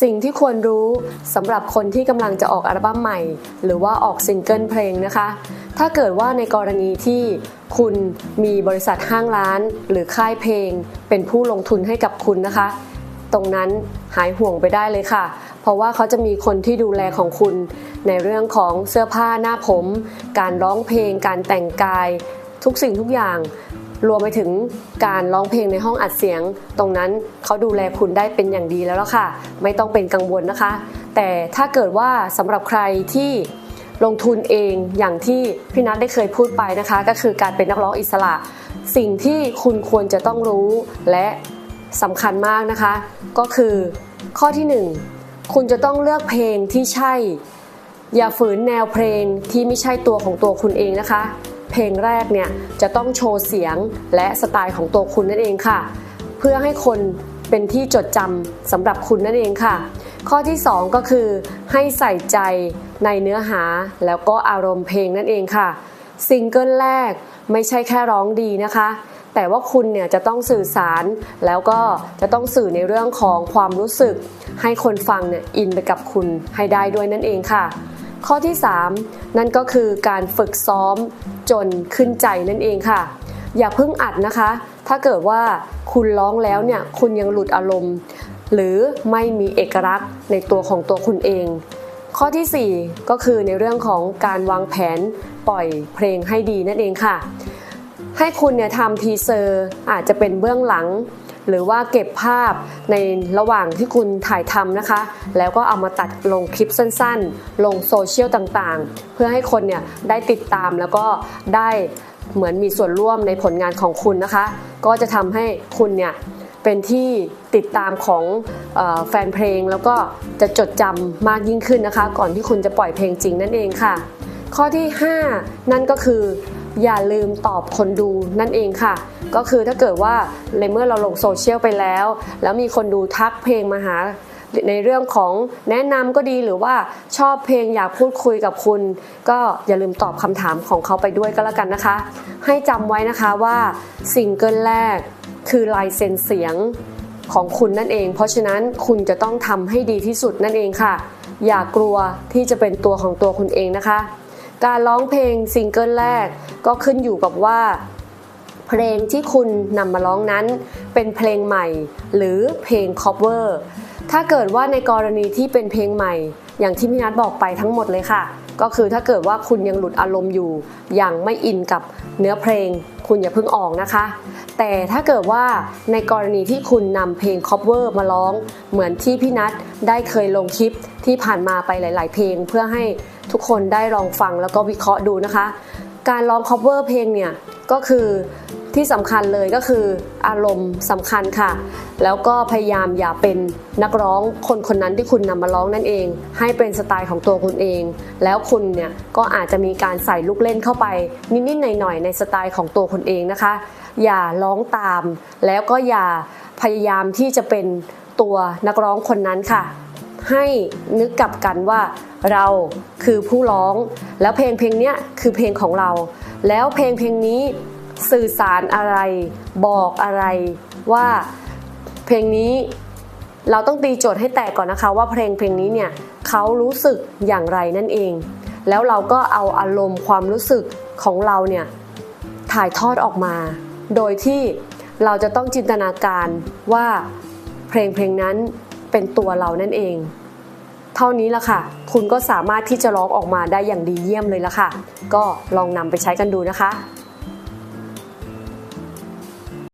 สิ่งที่ควรรู้สำหรับคนที่กำลังจะออกอัลบั้มใหม่ หรือว่าออกซิงเกิลเพลงนะคะ ถ้าเกิดว่าในกรณีที่คุณมีบริษัทห้างร้าน หรือค่ายเพลง เป็นผู้ลงทุนให้กับคุณนะคะ ตรงนั้นหายห่วงไปได้เลยค่ะ เพราะว่าเขาจะมีคนที่ดูแลของคุณ ในเรื่องของเสื้อผ้าหน้าผม การร้องเพลง การแต่งกาย ทุกสิ่งทุกอย่าง รวมไปถึงการร้องเพลงในห้องอัดเสียง ตรงนั้นเขาดูแลคุณได้เป็นอย่างดีแล้วล่ะค่ะ ไม่ต้องเป็นกังวลนะคะ แต่ถ้าเกิดว่าสำหรับใครที่ลงทุนเองอย่างที่พี่นัทได้เคยพูดไปนะคะ ก็คือการเป็นนักร้องอิสระ สิ่งที่คุณควรจะต้องรู้และสำคัญมากนะคะ ก็คือข้อที่หนึ่งคุณจะต้องเลือกเพลงที่ใช่ อย่าฝืนแนวเพลงที่ไม่ใช่ตัวของตัวคุณเองนะคะ เพลงแรกเนี่ยจะต้องโชว์เสียงและสไตล์ของตัวคุณนั่นเองค่ะ เพื่อให้คนเป็นที่จดจำสำหรับคุณนั่นเองค่ะ ข้อที่ 2 ก็คือให้ใส่ใจในเนื้อหาแล้วก็อารมณ์เพลงนั่นเองค่ะซิงเกิลแรกไม่ใช่แค่ร้องดีนะคะ แต่ว่าคุณเนี่ยจะต้องสื่อสารแล้วก็จะต้องสื่อในเรื่องของความรู้สึก ให้คนฟังเนี่ยอินไปกับคุณให้ได้ด้วยนั่นเองค่ะ ข้อที่ 3 นั่นก็คือการฝึกซ้อม จนขึ้นใจนั่นเองค่ะ อย่าเพิ่งอัดนะคะ ถ้าเกิดว่าคุณร้องแล้วเนี่ยคุณยังหลุดอารมณ์ หรือไม่มีเอกลักษณ์ในตัวของตัวคุณเอง ข้อทีสี่4 ก็คือในเรื่องของการวางแผนปล่อยเพลงให้ดีนั่นเองค่ะให้คุณเนี่ยทำทีเซอร์อาจจะเป็นเบื้องหลัง หรือว่าเก็บภาพในระหว่างที่คุณถ่ายทำนะคะ แล้วก็เอามาตัดลงคลิปสั้นๆ ลงโซเชียลต่างๆ เพื่อให้คนเนี่ยได้ติดตามแล้วก็ได้เหมือนมีส่วนร่วมในผลงานของคุณนะคะ ก็จะทำให้คุณเนี่ยเป็นที่ติดตามของอแฟนเพลงแล้วก็จะจดจำมากยิ่งขึ้นนะคะ ก่อนที่คุณจะปล่อยเพลงจริงนั่นเองค่ะ ข้อที่ 5 นั่นก็คือ อย่าลืมตอบคนดูนั่นเองค่ะ ก็คือถ้าเกิดว่าในเมื่อเราลงโซเชียลไปแล้ว แล้วมีคนดูทักเพลงมาหาในเรื่องของแนะนำก็ดีหรือว่าชอบเพลงอยากพูดคุยกับคุณ ก็อย่าลืมตอบคำถามของเขาไปด้วยก็แล้วกันนะคะ ให้จำไว้นะคะว่าซิงเกิลแรกคือลายเซ็นเสียงของคุณนั่นเอง เพราะฉะนั้นคุณจะต้องทำให้ดีที่สุดนั่นเองค่ะ อย่ากลัวที่จะเป็นตัวของตัวคุณเองนะคะ การร้องเพลงซิงเกิลแรกก็ขึ้นอยู่กับว่า เพลงที่คุณนำมาร้องนั้น เป็นเพลงใหม่ หรือเพลง cover ถ้าเกิดว่าในกรณีที่เป็นเพลงใหม่ อย่างที่พี่นัทบอกไปทั้งหมดเลยค่ะ ก็คือถ้าเกิดว่าคุณยังหลุดอารมณ์อยู่ ยังไม่อินกับเนื้อเพลง คุณอย่าเพิ่งออกนะคะ แต่ถ้าเกิดว่าในกรณีที่คุณนำเพลง cover มาร้อง เหมือนที่พี่นัทได้เคยลงคลิปที่ผ่านมาไปหลาย ๆ เพลง เพื่อให้ทุกคนได้ลองฟังแล้วก็วิเคราะห์ดูนะคะ การร้อง cover เพลงเนี่ยก็คือ ที่สำคัญเลยก็คืออารมณ์สำคัญค่ะ แล้วก็พยายามอย่าเป็นนักร้องคนคนนั้นที่คุณนำมาร้องนั่นเอง ให้เป็นสไตล์ของตัวคุณเอง แล้วคุณเนี่ยก็อาจจะมีการใส่ลูกเล่นเข้าไป นิดๆหน่อยๆในสไตล์ของตัวคุณเองนะคะ อย่าร้องตาม แล้วก็อย่าพยายามที่จะเป็นตัวนักร้องคนนั้นค่ะ ให้นึกกลับกันว่าเราคือผู้ร้อง แล้วเพลงเพลงเนี้ยคือเพลงของเรา แล้วเพลงเพลงนี้ สื่อสารอะไร บอกอะไรว่าเพลงนี้เราต้องตีโจทย์ให้แตกก่อนนะคะ ว่าเพลงเพลงนี้เนี่ยเขารู้สึกอย่างไรนั่นเอง แล้วเราก็เอาอารมณ์ความรู้สึกของเราเนี่ยถ่ายทอดออกมา โดยที่เราจะต้องจินตนาการว่าเพลงเพลงนั้นเป็นตัวเรานั่นเอง เท่านี้ละค่ะ คุณก็สามารถที่จะร้องออกมาได้อย่างดีเยี่ยมเลยละค่ะ ก็ลองนำไปใช้กันดูนะคะ